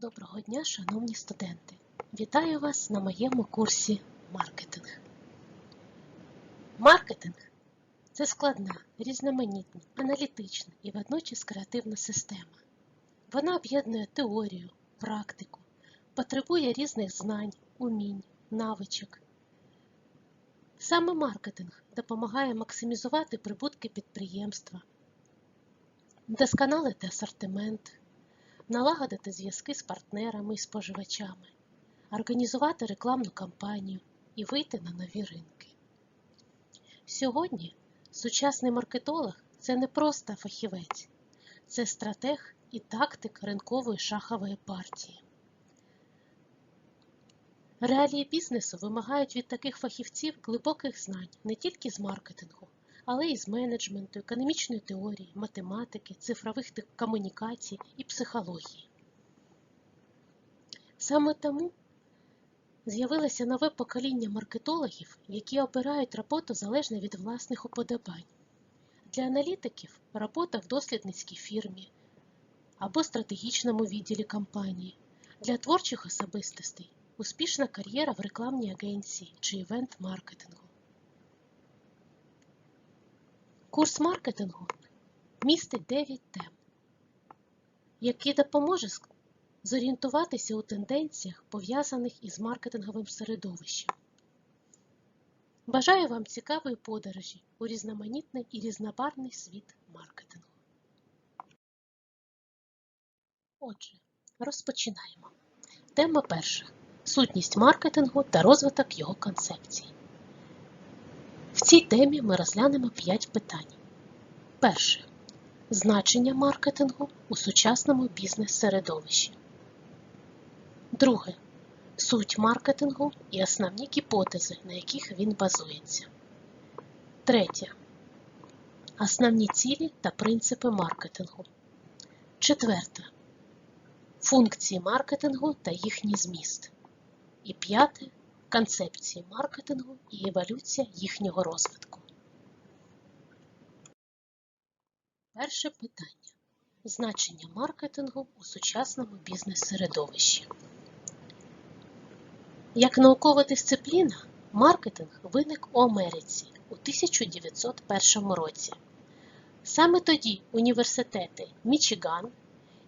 Доброго дня, шановні студенти! Вітаю вас на моєму курсі маркетинг. Маркетинг це складна, різноманітна, аналітична і водночас креативна система. Вона об'єднує теорію, практику, потребує різних знань, умінь, навичок. Саме маркетинг допомагає максимізувати прибутки підприємства, вдосконалити асортимент налагодити зв'язки з партнерами і споживачами, організувати рекламну кампанію і вийти на нові ринки. Сьогодні сучасний маркетолог це не просто фахівець, це стратег і тактик ринкової шахової партії. Реалії бізнесу вимагають від таких фахівців глибоких знань не тільки з маркетингу, але й з менеджменту, економічної теорії, математики, цифрових комунікацій і психології. Саме тому з'явилося нове покоління маркетологів, які обирають роботу залежно від власних уподобань. Для аналітиків робота в дослідницькій фірмі або стратегічному відділі компанії, для творчих особистостей успішна кар'єра в рекламній агенції чи івент-маркетингу. Курс маркетингу містить 9 тем, які допоможе зорієнтуватися у тенденціях, пов'язаних із маркетинговим середовищем. Бажаю вам цікавої подорожі у різноманітний і різнобарний світ маркетингу. Отже, розпочинаємо. Тема перша. Сутність маркетингу та розвиток його концепцій. В цій темі ми розглянемо 5 питань. Перше. Значення маркетингу у сучасному бізнес-середовищі. Друге. Суть маркетингу і основні гіпотези, на яких він базується. Третє. Основні цілі та принципи маркетингу. Четверте. Функції маркетингу та їхній зміст. І п'яте концепції маркетингу і еволюція їхнього розвитку. Перше питання. Значення маркетингу у сучасному бізнес-середовищі. Як наукова дисципліна, маркетинг виник у Америці у 1901 році. Саме тоді університети Мічиган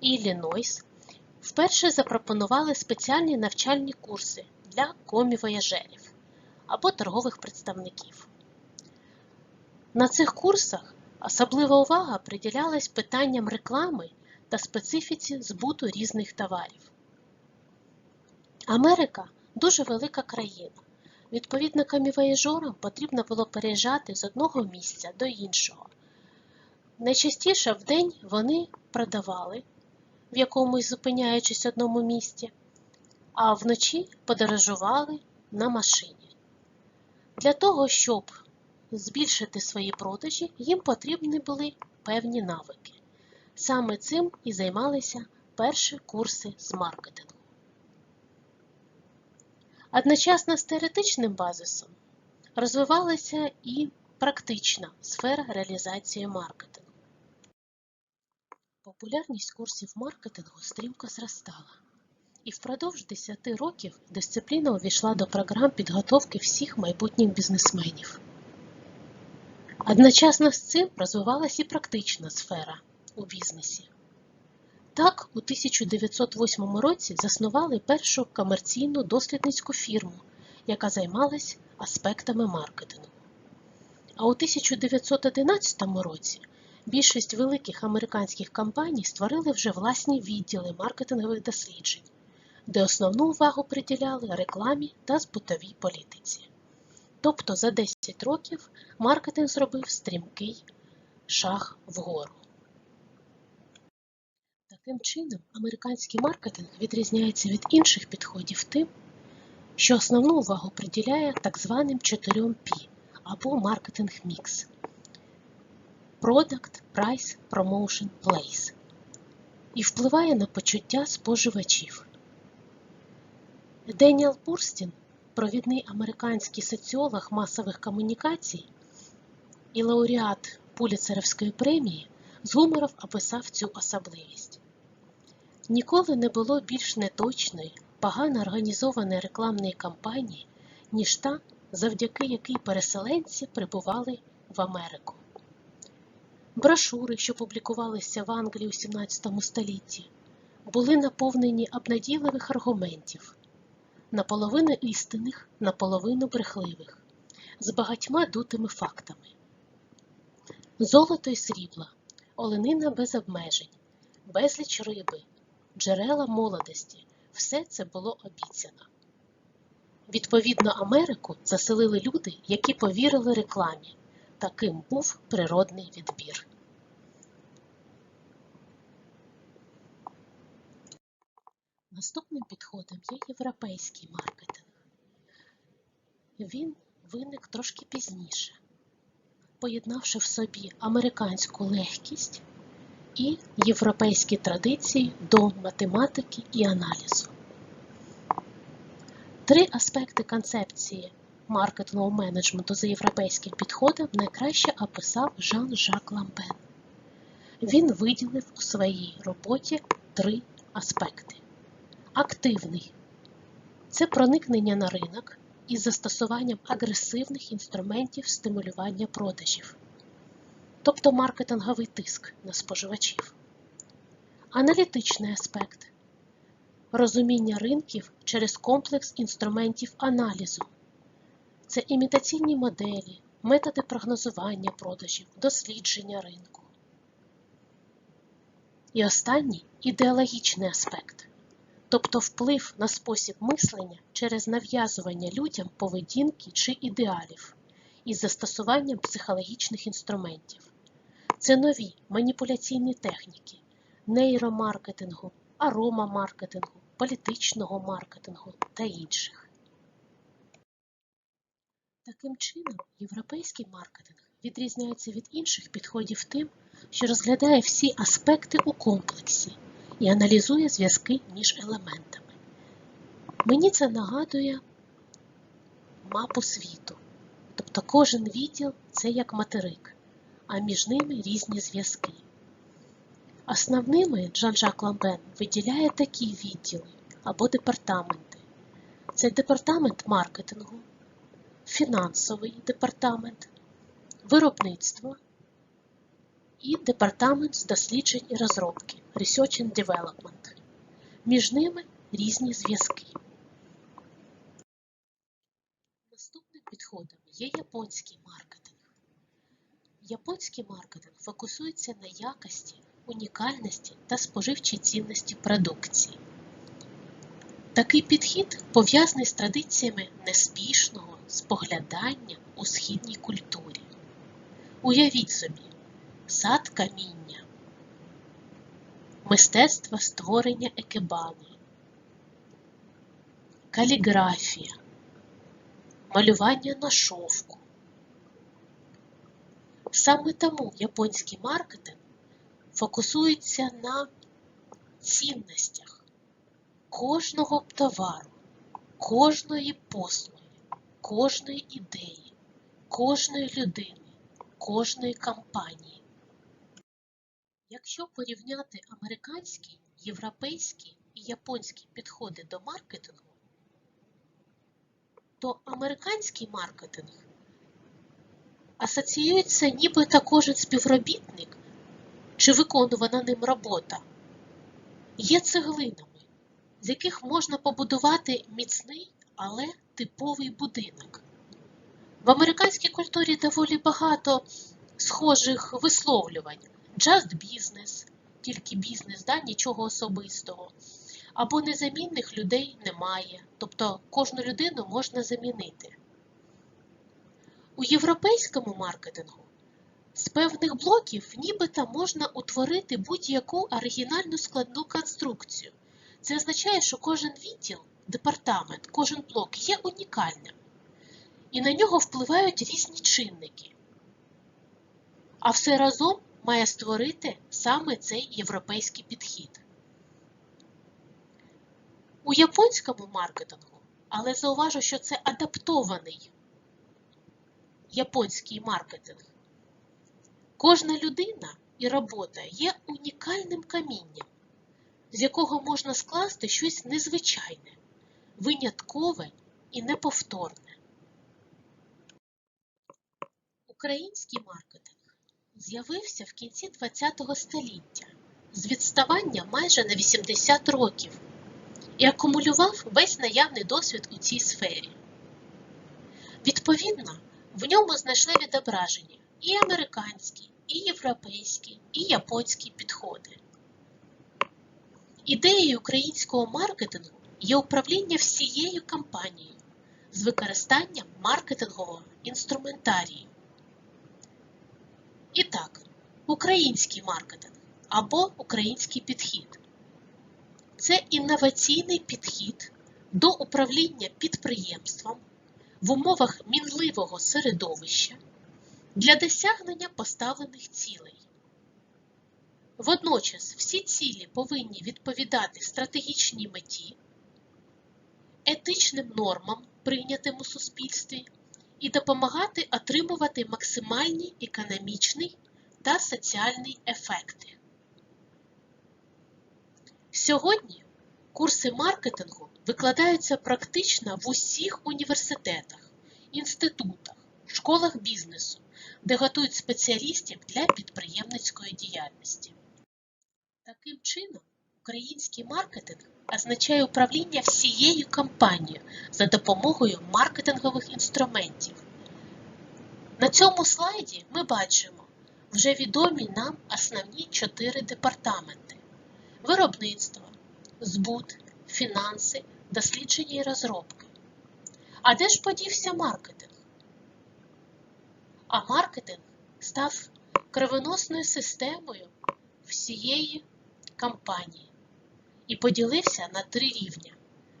і Іллінойс вперше запропонували спеціальні навчальні курси для комівояжерів або торгових представників. На цих курсах особлива увага приділялась питанням реклами та специфіці збуту різних товарів. Америка дуже велика країна. Відповідно, комівояжерам потрібно було переїжджати з одного місця до іншого. Найчастіше в день вони продавали в якомусь зупиняючись одному місці, а вночі подорожували на машині. Для того, щоб збільшити свої продажі, їм потрібні були певні навики. Саме цим і займалися перші курси з маркетингу. Одночасно з теоретичним базисом розвивалася і практична сфера реалізації маркетингу. Популярність курсів маркетингу стрімко зростала, і впродовж 10 років дисципліна увійшла до програм підготовки всіх майбутніх бізнесменів. Одночасно з цим розвивалася і практична сфера у бізнесі. Так, у 1908 році заснували першу комерційну дослідницьку фірму, яка займалась аспектами маркетингу. А у 1911 році більшість великих американських компаній створили вже власні відділи маркетингових досліджень, де основну увагу приділяли рекламі та збутовій політиці. Тобто за 10 років маркетинг зробив стрімкий шаг вгору. Таким чином, американський маркетинг відрізняється від інших підходів тим, що основну увагу приділяє так званим 4 P або маркетинг мікс. Product, Price, Promotion, Place і впливає на почуття споживачів. Деніел Бурстін, провідний американський соціолог масових комунікацій і лауреат Пуліцерівської премії, з гумором описав цю особливість. Ніколи не було більш неточної, погано організованої рекламної кампанії, ніж та, завдяки якій переселенці прибували в Америку. Брошури, що публікувалися в Англії у 17 столітті, були наповнені обнадійливих аргументів, наполовину істинних, наполовину брехливих, з багатьма дутими фактами. Золото і срібло, оленина без обмежень, безліч риби, джерела молодості все це було обіцяно. Відповідно, Америку заселили люди, які повірили рекламі. Таким був природний відбір. Наступним підходом є європейський маркетинг. Він виник трошки пізніше, поєднавши в собі американську легкість і європейські традиції до математики і аналізу. Три аспекти концепції маркетингового менеджменту за європейським підходом найкраще описав Жан-Жак Ламбен. Він виділив у своїй роботі три аспекти. Активний це проникнення на ринок із застосуванням агресивних інструментів стимулювання продажів, тобто маркетинговий тиск на споживачів. Аналітичний аспект розуміння ринків через комплекс інструментів аналізу. Це імітаційні моделі, методи прогнозування продажів, дослідження ринку. І останній ідеологічний аспект, тобто вплив на спосіб мислення через нав'язування людям поведінки чи ідеалів із застосуванням психологічних інструментів. Це нові маніпуляційні техніки нейромаркетингу, аромамаркетингу, політичного маркетингу та інших. Таким чином, європейський маркетинг відрізняється від інших підходів тим, що розглядає всі аспекти у комплексі і аналізує зв'язки між елементами. Мені це нагадує мапу світу, тобто кожен відділ це як материк, а між ними різні зв'язки. Основними Жан-Жак Ламбен виділяє такі відділи або департаменти. Це департамент маркетингу, фінансовий департамент, виробництво і департамент з досліджень і розробки Research and Development. Між ними різні зв'язки. Наступним підходом є японський маркетинг. Японський маркетинг фокусується на якості, унікальності та споживчій цінності продукції. Такий підхід пов'язаний з традиціями неспішного споглядання у східній культурі. Уявіть собі, сад каміння, мистецтво створення екебани, каліграфія, малювання на шовку. Саме тому японський маркетинг фокусується на цінностях кожного товару, кожної послуги, кожної ідеї, кожної людини, кожної кампанії. Якщо порівняти американський, європейський і японський підходи до маркетингу, то американський маркетинг асоціюється нібито кожен співробітник чи виконувана ним робота є цеглинами, з яких можна побудувати міцний, але типовий будинок. В американській культурі доволі багато схожих висловлювань. Just business, тільки бізнес, да, нічого особистого. Або незамінних людей немає, тобто кожну людину можна замінити. У європейському маркетингу з певних блоків нібито можна утворити будь-яку оригінальну складну конструкцію. Це означає, що кожен відділ, департамент, кожен блок є унікальним, і на нього впливають різні чинники. А все разом має створити саме цей європейський підхід. У японському маркетингу, але зауважу, що це адаптований японський маркетинг. Кожна людина і робота є унікальним камінням. з якого можна скласти щось незвичайне, виняткове і неповторне. Український маркетинг з'явився в кінці ХХ століття з відставання майже на 80 років і акумулював весь наявний досвід у цій сфері. Відповідно, в ньому знайшли відображення і американські, і європейські, і японські підходи. Ідеєю українського маркетингу є управління всією кампанією з використанням маркетингового інструментарію. І так, український маркетинг або український підхід це інноваційний підхід до управління підприємством в умовах мінливого середовища для досягнення поставлених цілей. Водночас всі цілі повинні відповідати стратегічній меті, етичним нормам, прийнятим у суспільстві, і допомагати отримувати максимальні економічний та соціальний ефекти. Сьогодні курси маркетингу викладаються практично в усіх університетах, інститутах, школах бізнесу, де готують спеціалістів для підприємницької діяльності. Таким чином, український маркетинг означає управління всією кампанією за допомогою маркетингових інструментів. На цьому слайді ми бачимо вже відомі нам основні чотири департаменти: виробництво, збут, фінанси, дослідження і розробки. А де ж подівся маркетинг? А маркетинг став кривоносною системою всієї кампанії і поділився на три рівня: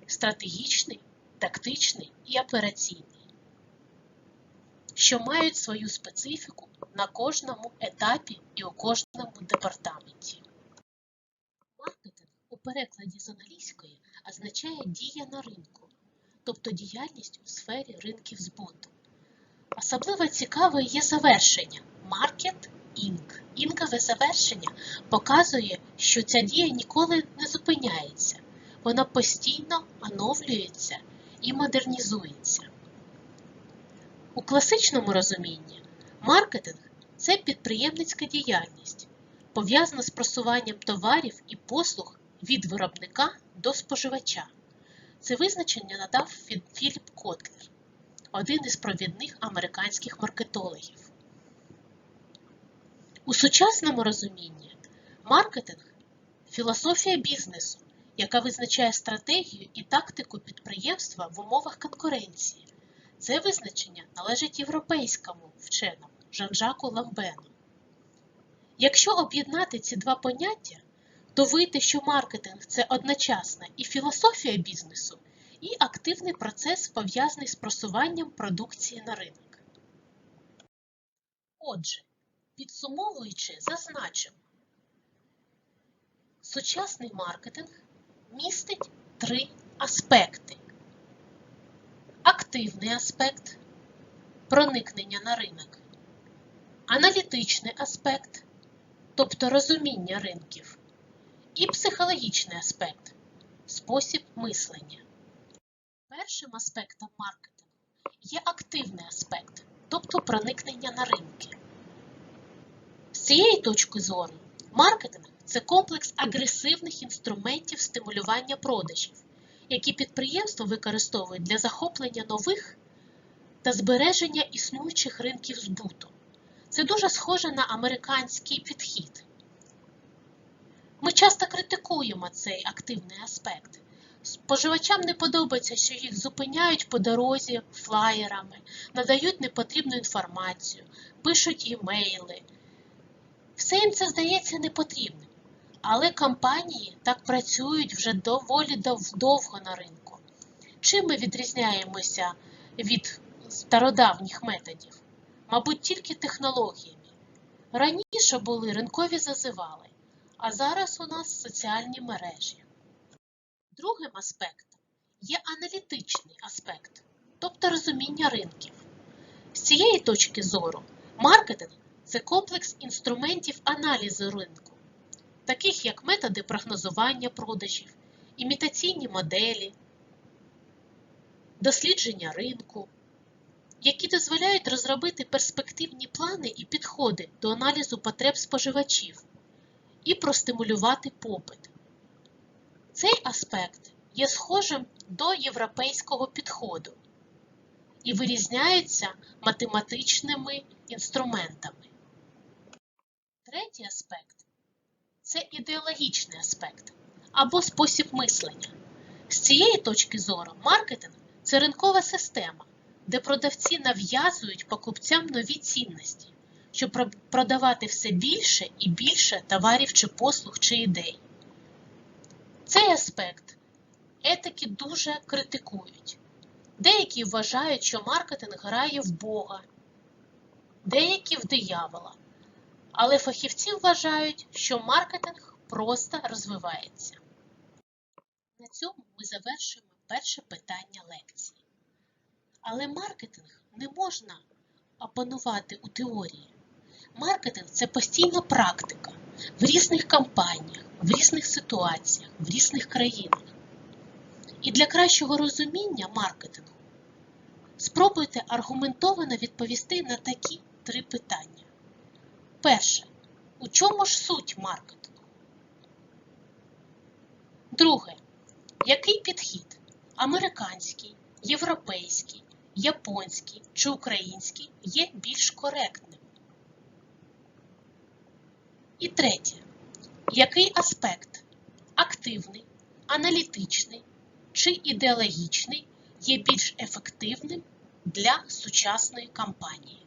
стратегічний, тактичний і операційний, що мають свою специфіку на кожному етапі і у кожному департаменті. Маркетинг у перекладі з англійської означає дія на ринку, тобто діяльність у сфері ринків збуту. Особливо цікаве є завершення маркет інк. Інкове завершення показує, що ця дія ніколи не зупиняється, вона постійно оновлюється і модернізується. У класичному розумінні маркетинг це підприємницька діяльність, пов'язана з просуванням товарів і послуг від виробника до споживача. Це визначення надав Філіп Котлер, один із провідних американських маркетологів. У сучасному розумінні маркетинг філософія бізнесу, яка визначає стратегію і тактику підприємства в умовах конкуренції. Це визначення належить європейському вченому Жан-Жаку Ламбену. Якщо об'єднати ці два поняття, то вийде, що маркетинг це одночасно і філософія бізнесу, і активний процес пов'язаний з просуванням продукції на ринок. Отже, підсумовуючи, зазначимо, сучасний маркетинг містить три аспекти. Активний аспект проникнення на ринок, аналітичний аспект, тобто розуміння ринків, і психологічний аспект спосіб мислення. Першим аспектом маркетингу є активний аспект, тобто проникнення на ринки. З цієї точки зору, маркетинг це комплекс агресивних інструментів стимулювання продажів, які підприємства використовують для захоплення нових та збереження існуючих ринків збуту. Це дуже схоже на американський підхід. Ми часто критикуємо цей активний аспект. Споживачам не подобається, що їх зупиняють по дорозі флаєрами, надають непотрібну інформацію, пишуть імейли. Все їм це здається непотрібним. Але компанії так працюють вже доволі довго на ринку. Чим ми відрізняємося від стародавніх методів? Мабуть, тільки технологіями. Раніше були ринкові зазивали, а зараз у нас соціальні мережі. Другим аспектом є аналітичний аспект, тобто розуміння ринків. З цієї точки зору, маркетинг це комплекс інструментів аналізу ринку. Таких як методи прогнозування продажів, імітаційні моделі, дослідження ринку, які дозволяють розробити перспективні плани і підходи до аналізу потреб споживачів і простимулювати попит. Цей аспект є схожим до європейського підходу і вирізняється математичними інструментами. Третій аспект це ідеологічний аспект або спосіб мислення. З цієї точки зору маркетинг це ринкова система, де продавці нав'язують покупцям нові цінності, щоб продавати все більше і більше товарів чи послуг чи ідей. Цей аспект етики дуже критикують. Деякі вважають, що маркетинг грає в Бога, деякі в диявола. Але фахівці вважають, що маркетинг просто розвивається. На цьому ми завершуємо перше питання лекції. Але маркетинг не можна опанувати у теорії. Маркетинг це постійна практика в різних кампаніях, в різних ситуаціях, в різних країнах. І для кращого розуміння маркетингу спробуйте аргументовано відповісти на такі три питання. Перше. У чому ж суть маркетингу? Друге. Який підхід? Американський, європейський, японський чи український є більш коректним? І третє. Який аспект активний, аналітичний чи ідеологічний є більш ефективним для сучасної кампанії?